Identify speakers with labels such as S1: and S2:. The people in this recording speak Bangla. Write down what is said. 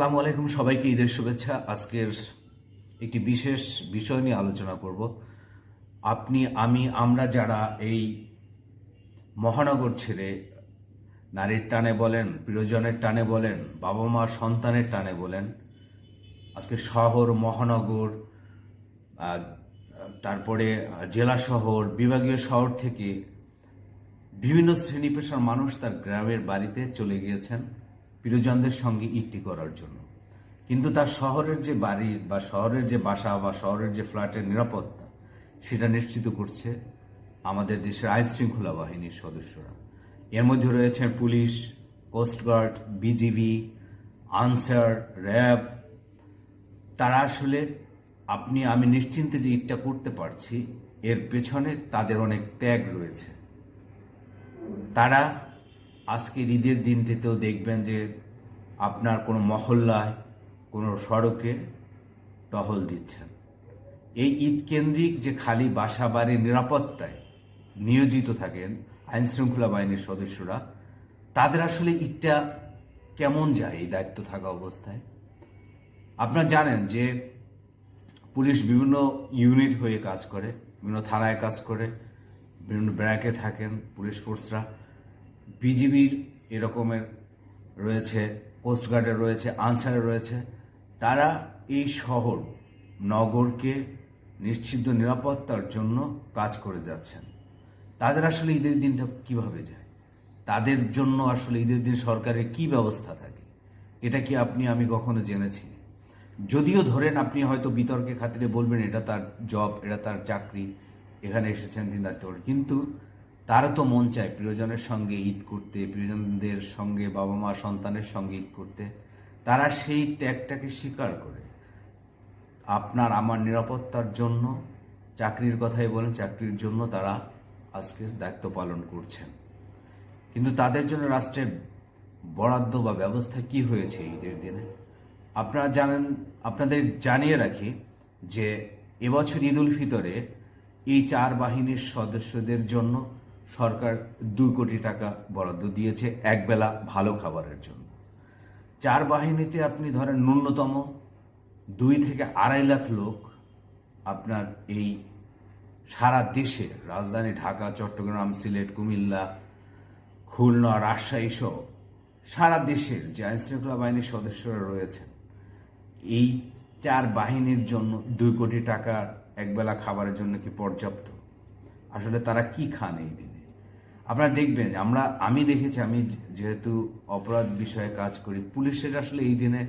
S1: আসসালামু আলাইকুম সবাইকে ঈদের শুভেচ্ছা। আজকের একটি বিশেষ বিষয় নিয়ে আলোচনা করব। আপনি, আমি, আমরা যারা এই মহানগর ছেড়ে নারীর টানে বলেন, প্রিয়জনের টানে বলেন বাবা মা সন্তানের টানে বলেন, আজকে শহর, মহানগর তারপরে জেলা শহর, বিভাগীয় শহর থেকে বিভিন্ন শ্রেণি পেশার মানুষ তার গ্রামের বাড়িতে চলে গিয়েছেন। প্রিয়জনদের সঙ্গে ইটি করার জন্য। কিন্তু তার শহরের যে বাড়ি বা শহরের যে বাসা বা শহরের যে ফ্ল্যাটের নিরাপত্তা, সেটা নিশ্চিত করছে আমাদের দেশের আইন শৃঙ্খলা বাহিনীর সদস্যরা। এর মধ্যে রয়েছেন police coastguard BGB, Ansar, RAB. তারা আসলে আপনি, আমি নিশ্চিন্তে যে ইটটা করতে পারছি, এর পেছনে তাদের অনেক ত্যাগ রয়েছে। তারা আজকের ঈদের দিনটিতেও দেখবেন যে আপনার কোনো মহল্লায়, কোনো সড়কে টহল দিচ্ছেন। এই ঈদ কেন্দ্রিক যে খালি বাসা বাড়ির নিরাপত্তায় নিয়োজিত থাকেন আইন শৃঙ্খলা বাহিনীর সদস্যরা, তাদের আসলে ঈদটা কেমন যায় এই দায়িত্ব থাকা অবস্থায়? আপনারা জানেন যে পুলিশ বিভিন্ন ইউনিট হয়ে কাজ করে, বিভিন্ন থানায় কাজ করে, বিভিন্ন ব্র্যাকে থাকেন পুলিশ ফোর্সরা। বিজিবির এরকমের রয়েছে কোস্টগার্ডের রয়েছে, আনসারের রয়েছে। তারা এই শহর, নগরকে নিশ্চিত নিরাপত্তার জন্য কাজ করে যাচ্ছেন। তাদের আসলে ঈদের দিনটা কীভাবে যায়? তাদের জন্য আসলে ঈদের দিন সরকারের কি ব্যবস্থা থাকে? এটা কি আপনি, আমি কখনো জেনেছি? যদিও ধরেন আপনি হয়তো বিতর্কে খাতিরে বলবেন, এটা তার জব এটা তার চাকরি, এখানে এসেছেন দিন দায়িত্ব। কিন্তু তারও তো মন চায় প্রিয়জনের সঙ্গে ঈদ করতে, প্রিয়জনদের সঙ্গে বাবা মা, সন্তানের সঙ্গে ঈদ করতে। তারা সেই ত্যাগটাকে স্বীকার করে। আপনার আমার নিরাপত্তার জন্য, চাকরির কথাই বলেন, চাকরির জন্য তারা আজকে দায়িত্ব পালন করছেন। কিন্তু তাদের জন্য রাষ্ট্রের বরাদ্দ বা ব্যবস্থা কি হয়েছে ঈদের দিনে? আপনারা জানেন, আপনাদের জানিয়ে রাখি যে এবছর ঈদ উল ফিতরে এই চার বাহিনীর সদস্যদের জন্য সরকার দুই কোটি টাকা বরাদ্দ দিয়েছে একবেলা ভালো খাবারের জন্য। চার বাহিনীতে আপনি ধরেন ন্যূনতম দুই থেকে আড়াই লাখ লোক আপনার এই সারা দেশে, রাজধানী ঢাকা, চট্টগ্রাম, সিলেট, কুমিল্লা, খুলনা, রাজশাহী সহ সারা দেশের যে আইনশৃঙ্খলা বাহিনীর সদস্যরা রয়েছেন, এই চার বাহিনীর জন্য দুই কোটি টাকা একবেলা খাবারের জন্য কি পর্যাপ্ত? আসলে তারা কি খান এই দিনে? আপনারা দেখবেন আমরা, আমি দেখেছি, আমি যেহেতু অপরাধ বিষয়ে কাজ করি, পুলিশের আসলে এই দিনে